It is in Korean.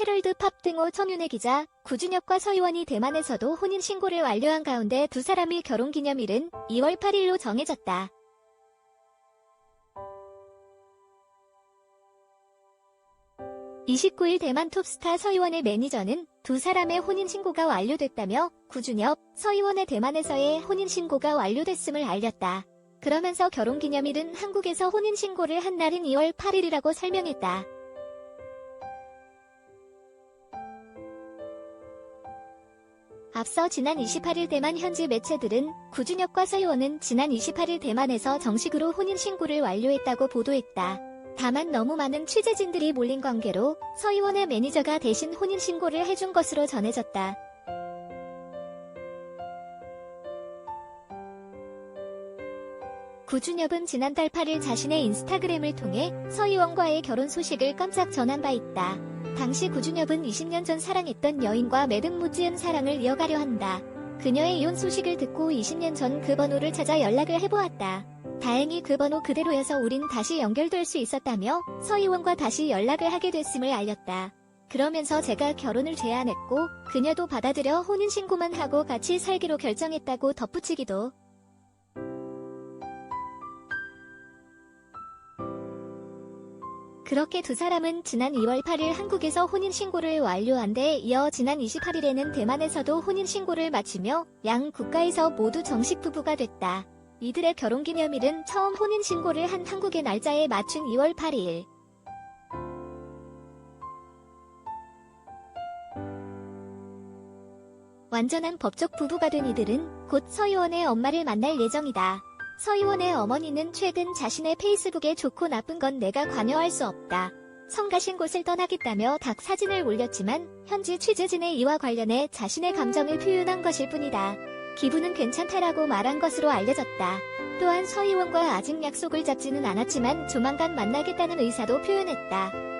헤럴드 팝 등호 청윤회 기자, 구준혁과 서희원이 대만에서도 혼인신고를 완료한 가운데 두 사람이 결혼기념일은 2월 8일로 정해졌다. (29일) 대만 톱스타 서희원의 매니저는 두 사람의 혼인신고가 완료됐다며 구준혁, 서희원의 대만에서의 혼인신고가 완료됐음을 알렸다. 그러면서 결혼기념일은 한국에서 혼인신고를 한 날인 2월 8일이라고 설명했다. 앞서 지난 28일 대만 현지 매체들은 구준혁과 서희원은 지난 28일 대만에서 정식으로 혼인신고를 완료했다고 보도했다. 다만 너무 많은 취재진들이 몰린 관계로 서희원의 매니저가 대신 혼인신고를 해준 것으로 전해졌다. 구준혁은 지난달 8일 자신의 인스타그램을 통해 서희원과의 결혼 소식을 깜짝 전한 바 있다. 당시 구준혁은 20년 전 사랑했던 여인과 매듭무지은 사랑을 이어가려 한다. 그녀의 이혼 소식을 듣고 20년 전 그 번호를 찾아 연락을 해보았다. 다행히 그 번호 그대로여서 우린 다시 연결될 수 있었다며 서희원과 다시 연락을 하게 됐음을 알렸다. 그러면서 제가 결혼을 제안했고 그녀도 받아들여 혼인신고만 하고 같이 살기로 결정했다고 덧붙이기도 그렇게 두 사람은 지난 2월 8일 한국에서 혼인신고를 완료한 데 이어 지난 28일에는 대만에서도 혼인신고를 마치며 양 국가에서 모두 정식 부부가 됐다. 이들의 결혼기념일은 처음 혼인신고를 한 한국의 날짜에 맞춘 2월 8일. 완전한 법적 부부가 된 이들은 곧 서희원의 엄마를 만날 예정이다. 서희원의 어머니는 최근 자신의 페이스북에 좋고 나쁜 건 내가 관여할 수 없다. 성가신 곳을 떠나겠다며 닭 사진을 올렸지만 현지 취재진의 이와 관련해 자신의 감정을 표현한 것일 뿐이다. 기분은 괜찮다라고 말한 것으로 알려졌다. 또한 서희원과 아직 약속을 잡지는 않았지만 조만간 만나겠다는 의사도 표현했다.